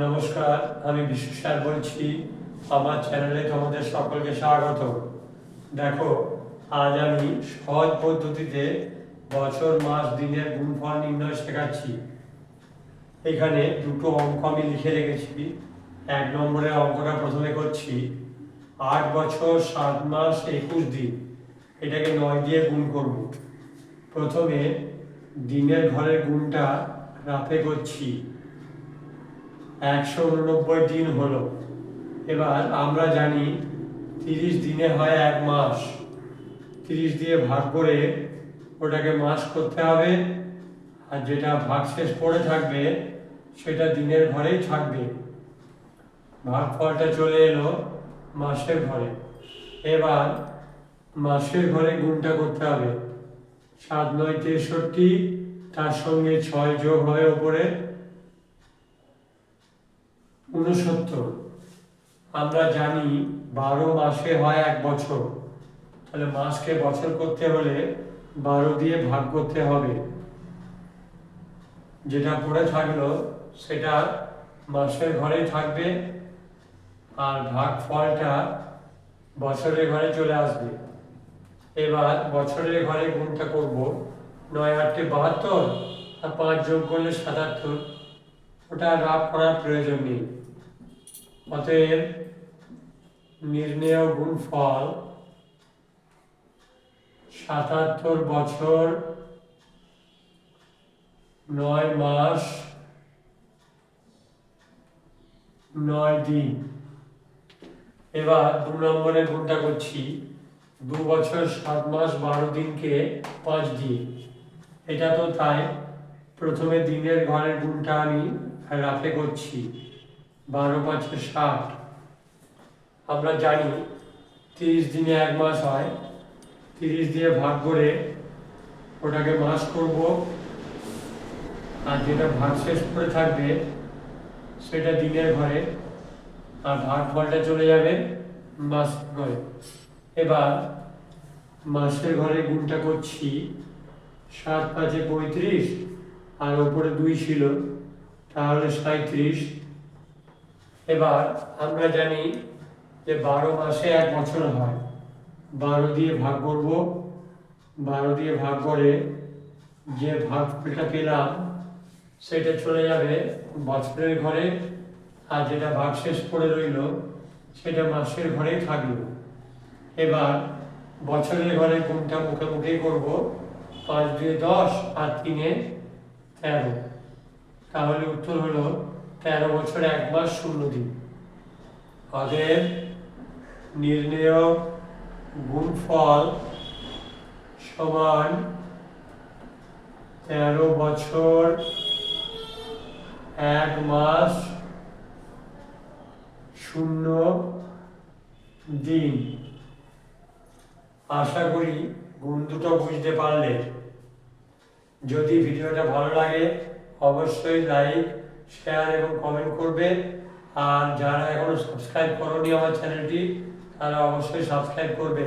নমস্কার, আমি বিশ্ব স্যার বলছি, আমার চ্যানেলে তোমাদের সকলকে স্বাগত। দেখো, আজ আমি সহজ পদ্ধতিতে বছর, মাস, দিনের গুণফল নির্ণয় শেখাচ্ছি। এখানে দুটো অঙ্ক আমি লিখে রেখেছি। এক নম্বরের অঙ্কটা প্রথমে করছি, আট বছর, সাত মাস, একুশ দিন। এটাকে নয় দিয়ে গুণ করব। প্রথমে দিনের ঘরের গুণটা রাফে করছি। একশো উননব্বই দিন হলো। এবার আমরা জানি তিরিশ দিনে হয় এক মাস। তিরিশ দিয়ে ভাগ করে ওটাকে মাস করতে হবে। আর যেটা ভাগ শেষ পড়ে থাকবে, সেটা দিনের ঘরেই থাকবে। ভাগফলটা চলে এলো মাসের ঘরে। এবার মাসের ঘরে গুণটা করতে হবে। সাত, নয়, তেষট্টি, তার সঙ্গে ছয় যোগ হয় ওপরে। উনসত্তর আমরা জানি বারো মাসে হয় এক বছর। তাহলে মাসকে বছর করতে হলে বারো দিয়ে ভাগ করতে হবে। যেটা পড়ে থাকল সেটা মাসের ঘরেই থাকবে আর ভাগ ফলটা বছরের ঘরে চলে আসবে। এবার বছরের ঘরে গুণটা করব। নয় আটটি বাহাত্তর আর পাঁচ যোগ করলে সাতাত্তর। ওটা রাফ করার প্রয়োজন নেই। অতএব নির্ণেয় গুণফল সাতাত্তর বছর নয় মাস নয় দিন। এবার দু নম্বরের গুণটা করছি। দু বছর সাত মাস বারো দিনকে পাঁচ দিন। এটা তো তাই। প্রথমে দিনের ঘরের গুণটা আমি রাফে করছি বারো পাঁচে ষাট আমরা জানি তিরিশ দিনে এক মাস হয়। তিরিশ দিয়ে ভাগ করে ওটাকে মাস করব। আর যেটা ভাগ শেষ করে থাকবে, সেটা দিনের ঘরে। আর ভাগ ফলটা চলে যাবে মাস ঘরে এবার মাসের ঘরে গুণটা করছি, সাত পাঁচে পঁয়ত্রিশ, আর ওপরে দুই ছিল। তাহলে সাঁত্রিশ এবার আমরা জানি যে বারো মাসে এক বছর হয়। বারো দিয়ে ভাগ করব। বারো দিয়ে ভাগ করে যে ভাগফলটা পেলাম, সেটা চলে যাবে বছরের ঘরে। আর যেটা ভাগ শেষ করে রইল, সেটা মাসের ঘরেই থাকল। এবার বছরের ঘরে কোনটা মুখে মুখে করব? পাঁচ দুয়ে দশ আর তিনে তেরো। তাহলে উত্তর হলো তেরো বছর এক মাস শূন্য দিন। অতএব নির্ণেয় গুণফল সমান তেরো বছর এক মাস শূন্য দিন। আশা করি গুণ দুটো বুঝতে পারলে। যদি ভিডিওটা ভালো লাগে অবশ্যই লাইক শেয়ার এবং কমেন্ট করবে। আর যারা এখনও সাবস্ক্রাইব করনি আমার চ্যানেলটি তারা অবশ্যই সাবস্ক্রাইব করবে।